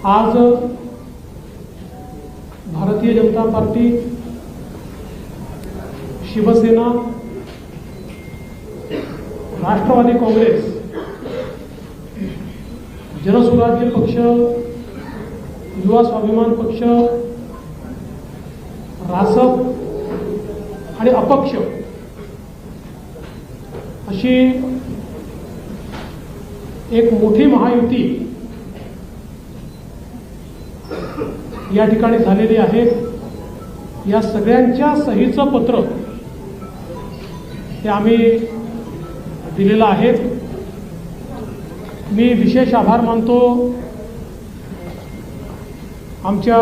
आज भारतीय जनता पार्टी शिवसेना राष्ट्रवादी काँग्रेस जनसुराज्य पक्ष युवा स्वाभिमान पक्ष रासप आणि अपक्ष अशी एक मोठी महायुती या ठिकाणी झालेली आहे. या सगळ्यांच्या सहीचं पत्र हे आम्ही दिलेलं आहे. मी विशेष आभार मानतो. आमच्या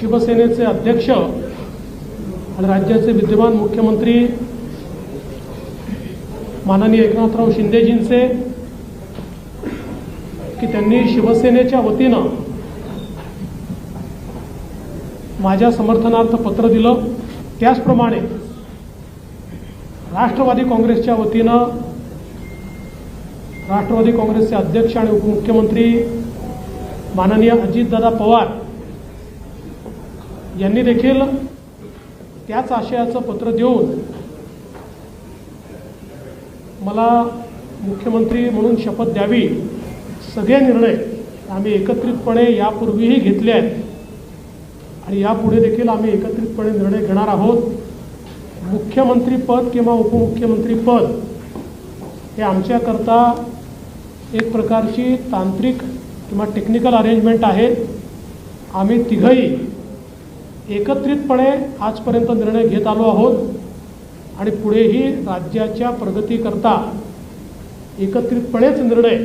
शिवसेनेचे अध्यक्ष आणि राज्याचे विद्यमान मुख्यमंत्री माननीय एकनाथराव शिंदेजींचे की त्यांनी शिवसेनेच्या वतीनं माझ्या समर्थनार्थ पत्र दिलं. त्याचप्रमाणे राष्ट्रवादी काँग्रेसच्या वतीनं राष्ट्रवादी काँग्रेसचे अध्यक्ष आणि उपमुख्यमंत्री माननीय अजितदादा पवार यांनी देखील त्याच आशयाचं पत्र देऊन मला मुख्यमंत्री म्हणून शपथ द्यावी. सगळे निर्णय आम्ही एकत्रितपणे यापूर्वीही घेतले आहेत. आणि यापुढे देखील आम्ही एकत्रितपणे निर्णय घेणार आहोत. मुख्यमंत्रीपद किंवा उपमुख्यमंत्रीपद हे आमच्याकरता एक प्रकारची तांत्रिक किंवा टेक्निकल अरेंजमेंट आहे. आम्ही तिघही एकत्रितपणे आजपर्यंत निर्णय घेत आलो आहोत आणि पुढेही राज्याच्या प्रगतीकरता एकत्रितपणेच निर्णय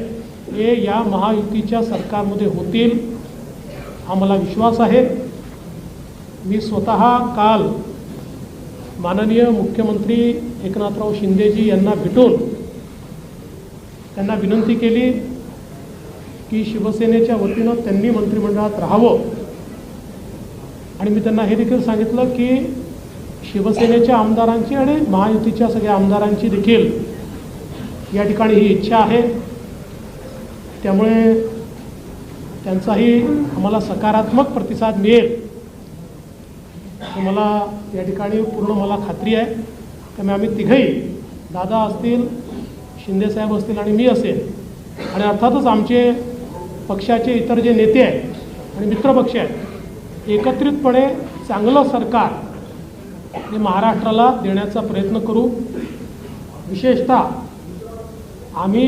हे या महायुतीच्या सरकारमध्ये होतील हा मला विश्वास आहे. मी स्वतः काल माननीय मुख्यमंत्री एकनाथराव शिंदेजी यांना भेटून त्यांना विनंती केली की शिवसेनेच्या वतीनं त्यांनी मंत्रिमंडळात राहावं. आणि मी त्यांना हे देखील सांगितलं की शिवसेनेच्या आमदारांची आणि महायुतीच्या सगळ्या आमदारांची देखील या ठिकाणी ही इच्छा आहे. त्यामुळे त्यांचाही आम्हाला सकारात्मक प्रतिसाद मिळेल. मला या ठिकाणी पूर्ण मला खात्री आहे. त्यामुळे आम्ही तिघही दादा असतील शिंदेसाहेब असतील आणि मी असेल आणि अर्थातच आमचे पक्षाचे इतर जे नेते आहेत आणि मित्रपक्ष आहेत एकत्रितपणे चांगलं सरकार हे महाराष्ट्राला देण्याचा प्रयत्न करू. विशेषतः आम्ही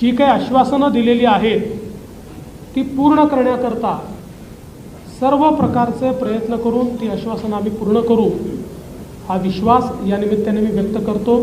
जी काही आश्वासनं दिलेली आहेत ती पूर्ण करण्याकरता सर्व प्रकारचे प्रयत्न करून ती आश्वासनं आम्ही पूर्ण करू. हा विश्वास या निमित्ताने मी व्यक्त करतो.